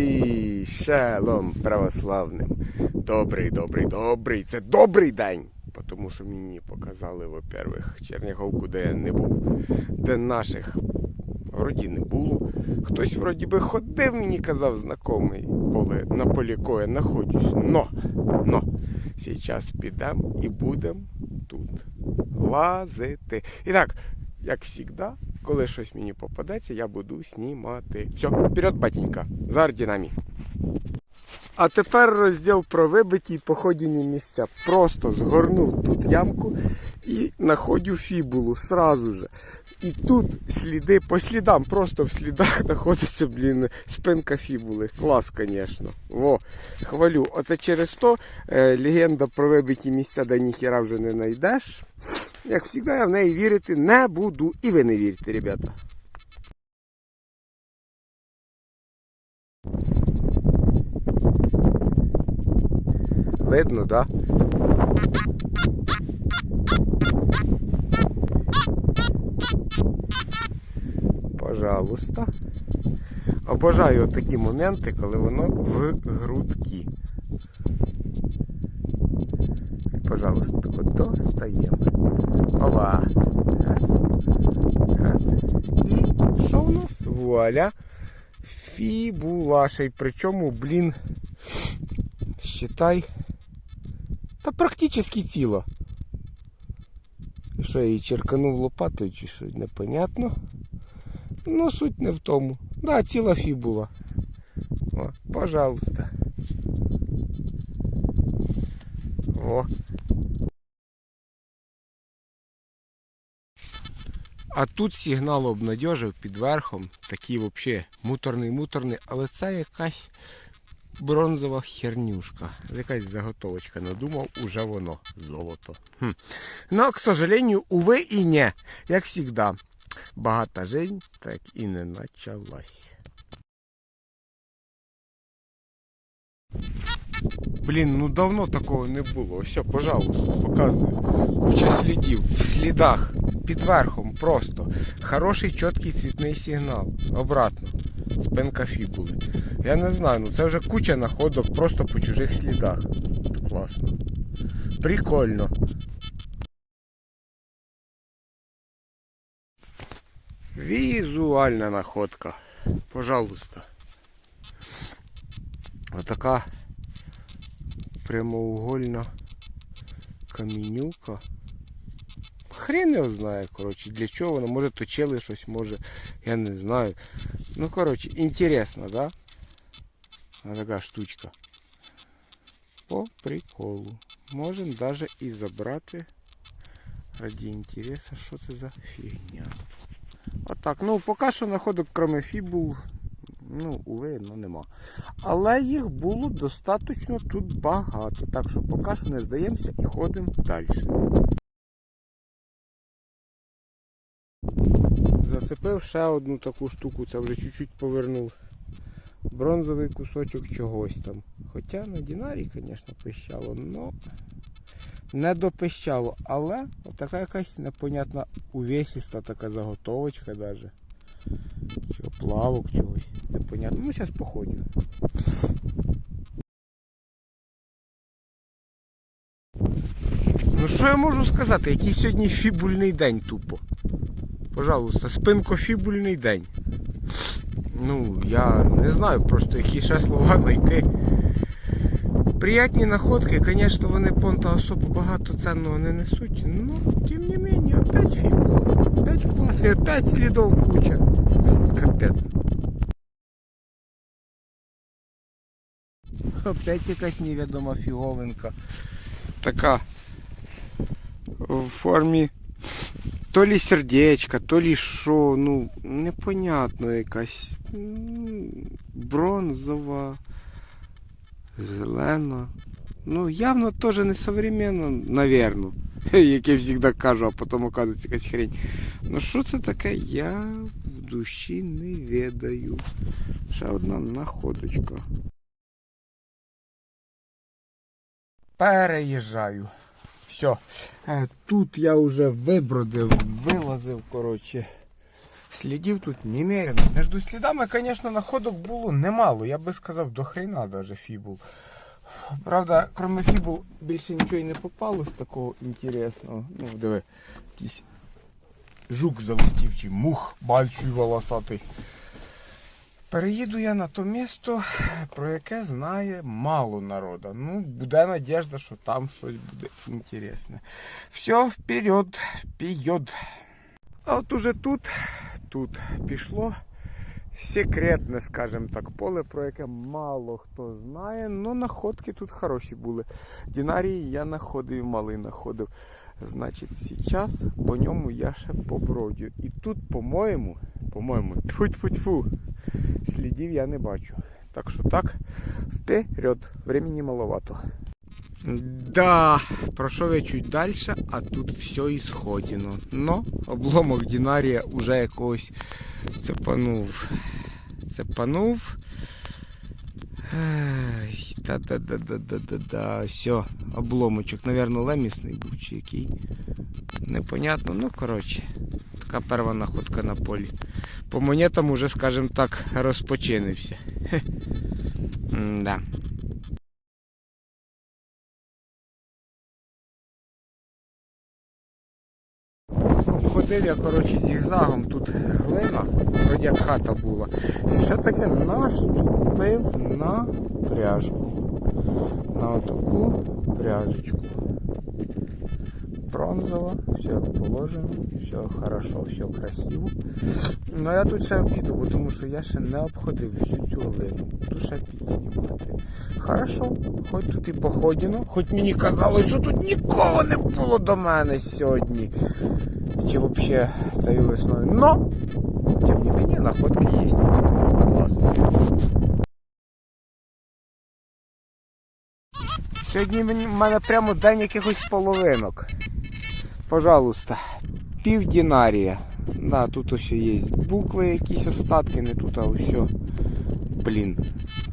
І шалом православним. Добрий, добрий, добрий. Це добрий день. Тому що мені показали, во-первых, Черняговку, де я не був, де наших вроді не було. Хтось вроді би ходив, мені казав знайомий, поле, на полі кое знаходжусь. Но, но, зараз підемо і будемо тут лазити. І так, як завжди, коли щось мені попадеться, я буду знімати. Все, вперед, батенька, за орденами. А тепер розділ про вибиті і походені місця. Просто згорнув тут ямку і знаходжу фібулу сразу же. І тут сліди по слідам, просто в слідах знаходиться, блін, спинка фібули. Клас, звісно. Во, хвалю. Оце через то е, легенда про вибиті місця, де ніхіра вже не знайдеш. Як завжди, я в неї вірити не буду. І ви не вірите, ребята. Видно, да? Пожалуйста. Обожаю такі моменти, коли воно в грудки. Пожалуйста, достаємо. Ова. Раз. Раз. І що у нас? Вуаля. Фібула. Ще й причому, блін, считай. Та практично. І Що я її черканув лопатою чи що, непонятно. Ну, суть не в тому. Да, ціла фібула. О, пожалуйста. О. А тут сигнал обнадьожив під верхом. Такий взагалі муторний-муторний, але це якась бронзова хернюшка. Якась заготовочка надумав, уже воно золото. Хм. Но, к сожалению, увы и не. Як всегда. Багата жизнь так і не началась. Блін, ну давно такого не було. Ось, пожалуйста, показую. Куча слідів. В слідах. Під верхом просто. Хороший чіткий цвітний сигнал. Обратно. Спинка фібули. Я не знаю, ну це вже куча находок просто по чужих слідах. Класно. Прикольно. Візуальна находка. Пожалуйста. Отака прямоугольна камінюка. Хрен його знає, коротше, для чого воно, може точили щось, може, я не знаю. Ну, коротше, інтересно, да? Ось така штучка. По приколу. Можемо навіть і забрати раді інтересу, що це за фігня. Отак, ну поки що находок, крім фібул, ну, уви, ну нема. Але їх було достатньо тут багато. Так що поки що не здаємося і ходимо далі. Зацепив ще одну таку штуку, це вже чуть-чуть повернув. Бронзовий кусочок чогось там. Хоча на Дінарі, звісно, пищало, но не допищало. Але така якась непонятна увесіста така заготовочка даже. Чи плавок чогось. Непонятно. Ну, зараз походю. Ну що я можу сказати? Який сьогодні фібульний день тупо. Пожалуйста, спинкофібульний день. Ну, я не знаю просто які ще слова знайти. Приятні находки, звісно, вони понта особо багато ценного не несуть, но тим не менее, опять фігура. Опять клас, опять слідов куча. Капець. Опять якась невідома фіговинка. Така в формі то лі сердечка, то лі що, ну, непонятно якась бронзова, зелена. Ну, явно теж не современно, наверно. Як я завжди кажу, а потім оказується якась хрень. Ну що це таке, я в душі не ведаю. Ще одна находочка. Переїжджаю. Все. Тут я вже вибродив, вилазив, коротше. Слідів тут немерено. Між слідами, звісно, находок було немало. Я би сказав, до хрена даже фібул. Правда, крім фібул, більше нічого і не попалось такого інтересного. Ну, диви, якийсь жук залетів чи мух бальчий волосатий. Переїду я на то місто, про яке знає мало народу. Ну, буде надіжда, що там щось буде інтересне. Все, вперед, вперед. А от уже тут, тут пішло секретне, скажімо так, поле, про яке мало хто знає. Ну, находки тут хороші були. Дінарії я знаходив, малий знаходив. Значить, зараз по ньому я ще побродю. І тут, по-моєму, по-моєму, тьфу-тьфу-тьфу, слідів я не бачу. Так що так, вперед, времени маловато. Да, пройшов я чуть далі, а тут все ісходено. Но обломок Дінарія уже якогось цепанув. Цепанув. Та-да-да-да-да-да-да. Все, обломочок, Наверно, лемісний був чи який. Непонятно. Ну, коротше, така перша находка на полі. По монетам уже, скажімо так, розпочинився. Хе. М-да. Ходив я, коротше, зігзагом, тут глина, вроді як хата була. І все-таки наступив на пряжку. На отаку пряжечку. Бронзова, все положено, все хорошо, все красиво. Ну я тут ще обіду, бо тому що я ще не обходив всю цю глину. Тут ще підснімати. Хорошо, хоч тут і походіно, хоч мені казали, що тут нікого не було до мене сьогодні. Чи взагалі цією весною. Но, тим не менее, находки є. Сьогодні в мене прямо день якихось половинок. Пожалуйста, пів динарія. Да, тут ось є букви якісь остатки, не тут, а все. Блін.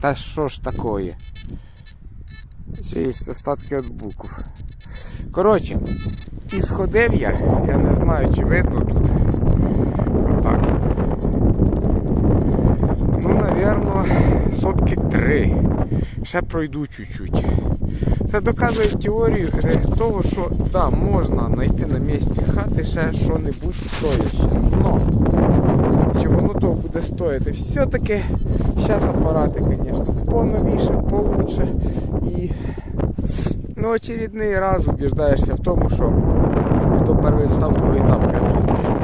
Та що ж такое? Ще є остатки від букв. Коротше, і сходив я, я не знаю, чи видно тут. Отак. от. Ну, напевно, сотки три. Ще пройду чуть-чуть. Це доказує теорію того, що да, можна знайти на місці хати ще що-небудь стояще. Но чи буде стояти? Все-таки зараз апарати, звісно, поновіше, получше. І ну, очередний раз убіждаєшся в тому, що хто перший став другий тапки.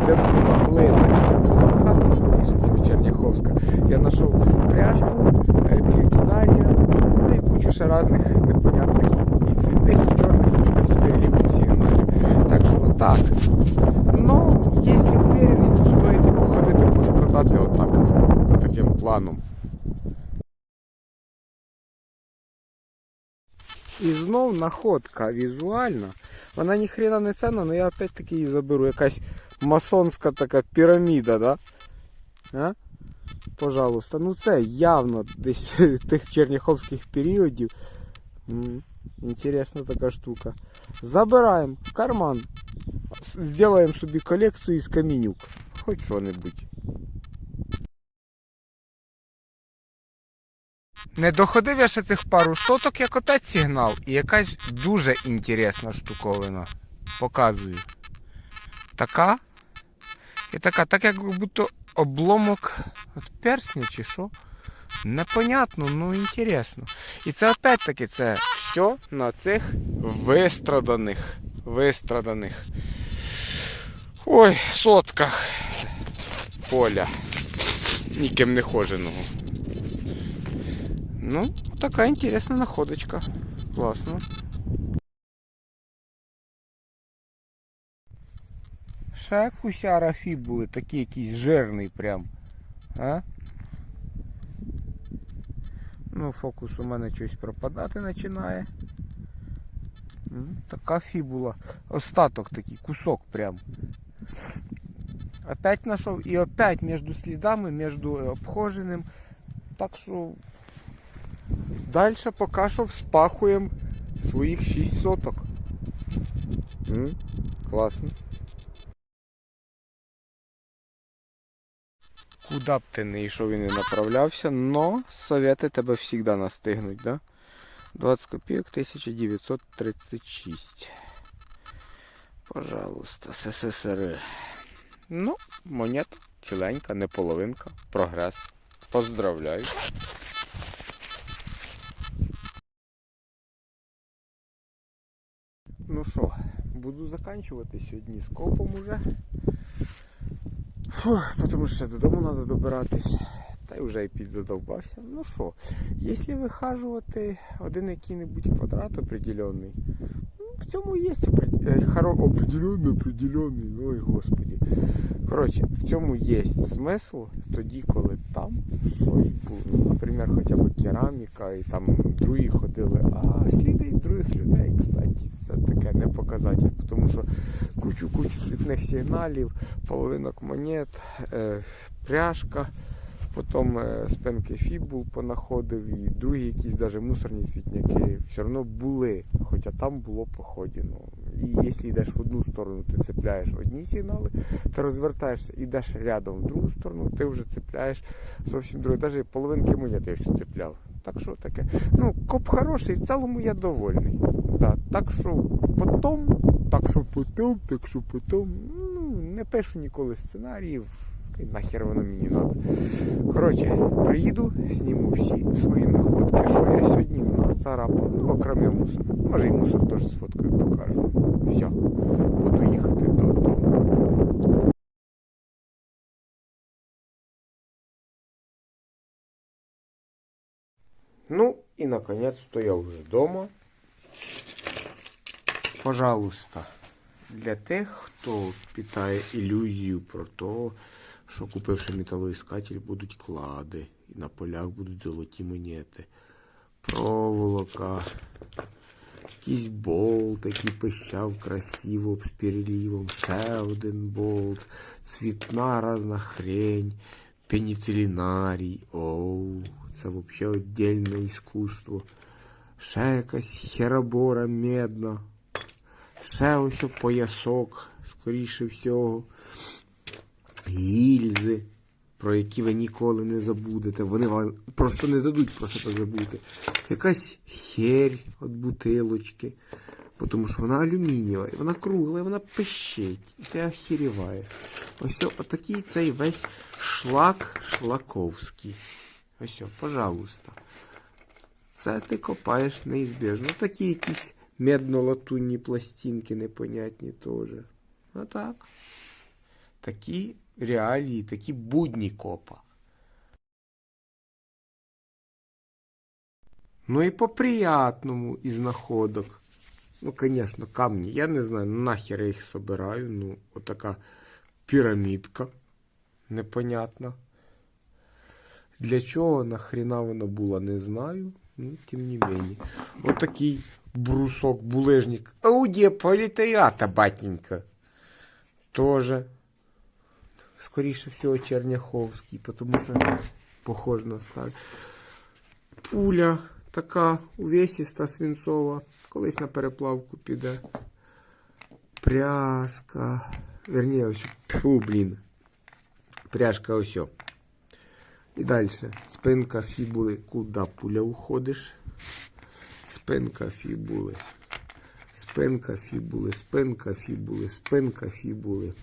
Де була глина, була хата, скоріше Черняховська, я знайшов пряжку, е, півдинарія, ну і кучу ще різних непонятних і цвітних, і чорних, і якихось перелівних сигналів. Так що отак. таким планом. І знов находка візуальна. Вона ні хрена не ценна, але я опять-таки її заберу. Якась масонська така піраміда, да? А? Пожалуйста. Ну це явно десь тих черняховських періодів. М, Інтересна така штука. Забираємо в карман. Сделаємо собі колекцію із камінюк. Хоч що-небудь. Не доходив я ще цих пару соток, як опять сигнал, і якась дуже інтересна штуковина. Показую. Така. І така, так як будто обломок от персня чи що. Непонятно, ну інтересно. І це опять-таки це все на цих вистраданих. Вистраданих. Ой, сотках поля. Ніким не хоженого. Ну, така інтересна находочка. Класно. Ще кусяра фі були, такі якийсь жирний прям. А? Ну, фокус у мене щось пропадати починає. М, Така фібула. Остаток такий, кусок прям. Опять знайшов і опять між слідами, між обхоженим. Так що Далі поки що вспахуємо своїх 6 соток. М, Класно. Куда б ти не йшов і не направлявся, но совєти тебе завжди настигнуть, да? 20 копійок 1936. Пожалуйста, СССР. Ну, монета ціленька, не половинка. Прогрес. Поздравляю. Ну що, буду заканчувати сьогодні з копом уже. Фух, тому що додому треба добиратись. Та й вже і підзадовбався. Ну що, якщо вихажувати один який-небудь квадрат определенний, ну, в цьому є хоро... определенний, определенний, ой господі. Коротше, в цьому є смисл тоді, коли там щось було. Ну, наприклад, хоча б кераміка і там другі ходили, а сліди других людей, кстати, це таке не показатель, тому що кучу-кучу цвітних сигналів, половинок монет, е, пряжка, потім е, спинки фібул понаходив і другі якісь навіть мусорні цвітняки все одно були, хоча там було походіно. І якщо йдеш в одну сторону, ти цепляєш одні сигнали, ти розвертаєшся, йдеш рядом в другу сторону, ти вже цепляєш зовсім друге. Навіть половинки монет я все цепляв. Так що таке. Ну, коп хороший, в цілому я довольний. Да. Так що потім, так що потім, так що потім, ну, не пишу ніколи сценаріїв. Та й нахер воно мені треба. Коротше, приїду, зніму всі свої находки, що я сьогодні нацарапав. Ну, окремі мусор. Може і мусор теж з фоткою покажу. Все, буду їхати додому. Ну и наконец-то я уже дома. Пожалуйста, для тих, хто питає ілюзію про те, що купивши металоіскатель, будуть клади, і на полях будуть золоті монети, проволока, якийсь болт, який пищав красиво з переливом, ще один болт, цвітна разна хрень, пеніцилінарій. Оу, це взагалі віддільне іскусство. Ще якась херабора медна. Ще ось поясок, скоріше всього. Гільзи, про які ви ніколи не забудете. Вони вам просто не дадуть про себе забути. Якась херь від бутилочки. Тому що вона алюмінієва, і вона кругла, і вона пищить, і ти охеріваєш. Ось отакий цей весь шлак шлаковський. Ось, о, пожалуйста. Це ти копаєш неізбіжно. Такі якісь медно-латунні пластинки непонятні теж. А так. Такі реалії, такі будні копа. Ну і по приятному із находок. Ну, звісно, камні. Я не знаю, нахер я їх собираю. Ну, отака пірамідка. Непонятна. Для чого нахрена вона була, не знаю. Ну, тим не менее. Отакий брусок, булежник. Ауді політеята, батенька. Тоже. Скоріше всього, Черняховський, тому що похож на сталь. Пуля така увесіста свинцова. Колись на переплавку піде. Пряжка. Верніше, ось. Фу, блін. Пряжка ось. І далі. Спинка фібули. Куди пуля уходиш? Спинка фібули. Спинка фібули, спинка фібули, спинка фібули.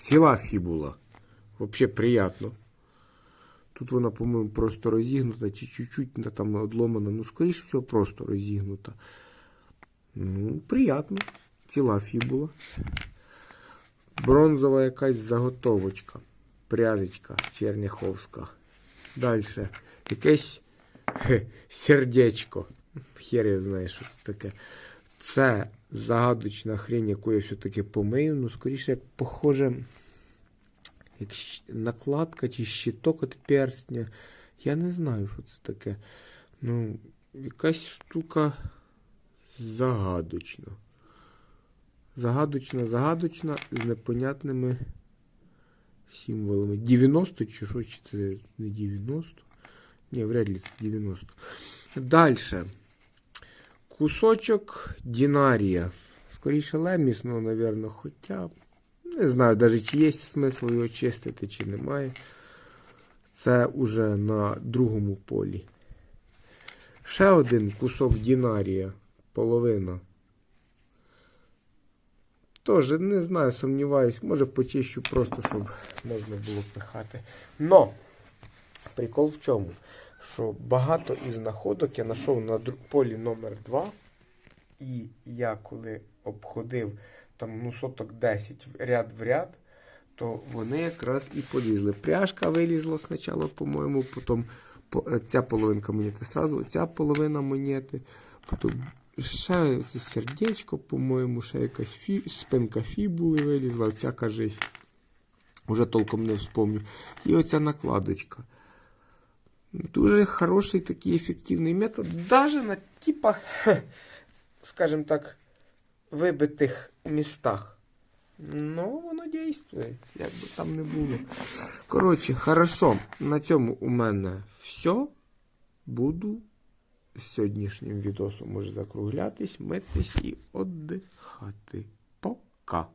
Ціла фібула. Вообще приятно. Тут вона, по-моєму, просто розігнута, чи чуть-чуть та там одломана. Ну, скоріше всього, просто розігнута. Ну, приятно. Ціла фібула. Бронзова якась заготовочка. Пряжечка черняховська. Далі. Якесь хе, сердечко. Хер я знаю, що це таке. Це загадочна хрень, яку я все-таки помию. Ну, скоріше, як похоже, як накладка чи щиток від перстня. Я не знаю, що це таке. Ну, якась штука загадочна. Загадочна, загадочна, з непонятними символами. 90 чи що, чи це не 90? Ні, вряд ли це 90. Далі. Кусочок динарія. Скоріше лемісного, напевно, хоча не знаю навіть, чи є смисл його чистити, чи немає. Це уже на другому полі. Ще один кусок Дінарія. Половина. Тоже не знаю, сумніваюсь, може почищу просто, щоб можна було пихати. Но прикол в чому? Що багато із знаходок я знайшов на полі номер 2 і я коли обходив там ну, соток 10 ряд в ряд, то вони якраз і полізли. Пряжка вилізла спочатку, по-моєму, потім е, ця половинка монети сразу, ця половина монети, потім ще сердечко, по-моєму, ще якась фі, спинка фібули вилізла, оця кажись. Уже толком не вспомню. І оця накладочка. Дуже хороший такий ефективний метод. Даже на типа, скажімо так, вибитих містах. Ну, воно дійствує, як би там не було. Коротше, хорошо. На цьому у мене все. Буду з сьогоднішнім відосом може закруглятись, митись і віддихати. Пока.